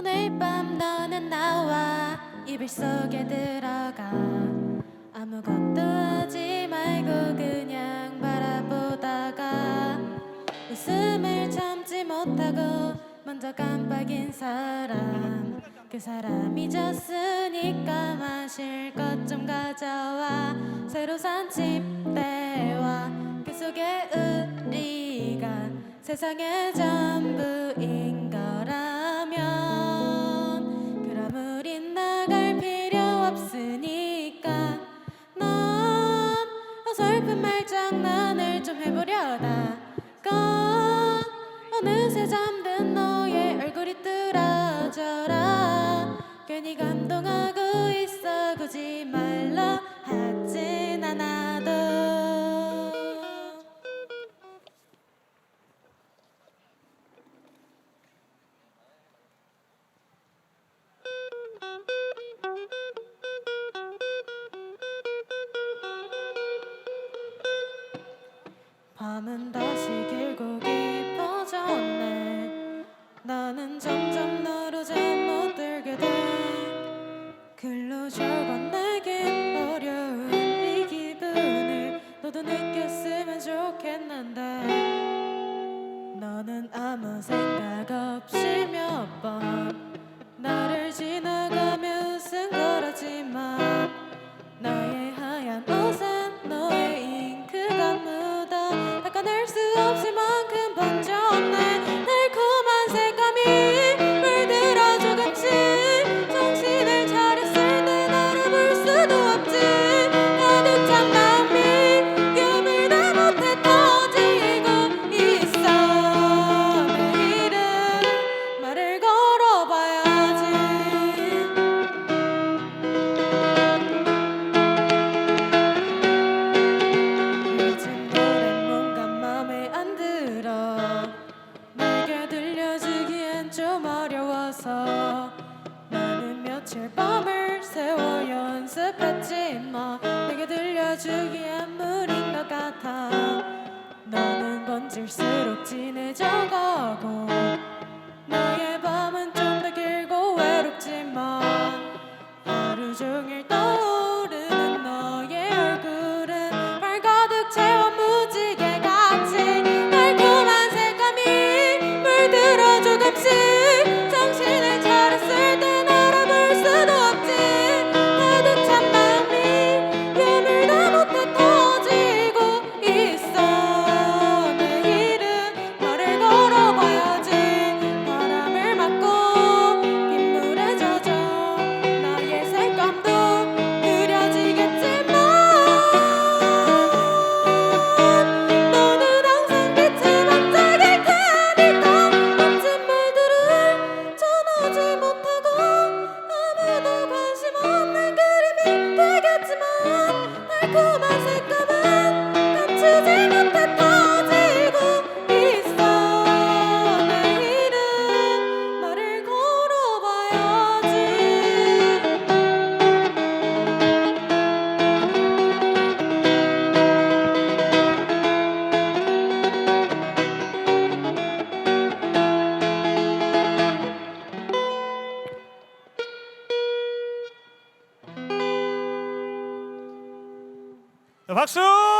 너는 나와 이불 속에 들어가. 아무것도 하지 말고 그냥 바라보다가 웃음을 참지 못하고 먼저 깜빡인 사람. 그 사람 잊었으니까 마실 것 좀 가져와. 새로 산 침대와 그 속에 우리가 세상의 전부인 장난을 좀 해보려다가 어느새 잠든 너의 얼굴이 뚫어져라. 괜히 감동하고 있어. 굳이 말로 하진 않아 밤은 다시 길고 깊어졌네. 나는 점점 너로 잠못 들게 돼. 글로 적어 내긴 어려운 이 기분을 너도 느꼈으면 좋겠는데. 너는 아무 생각 없이 며칠 밤을 새워 연습했지만 내게 들려주기엔 무리인 것 같아. 너는 번질수록 진해져가 박수!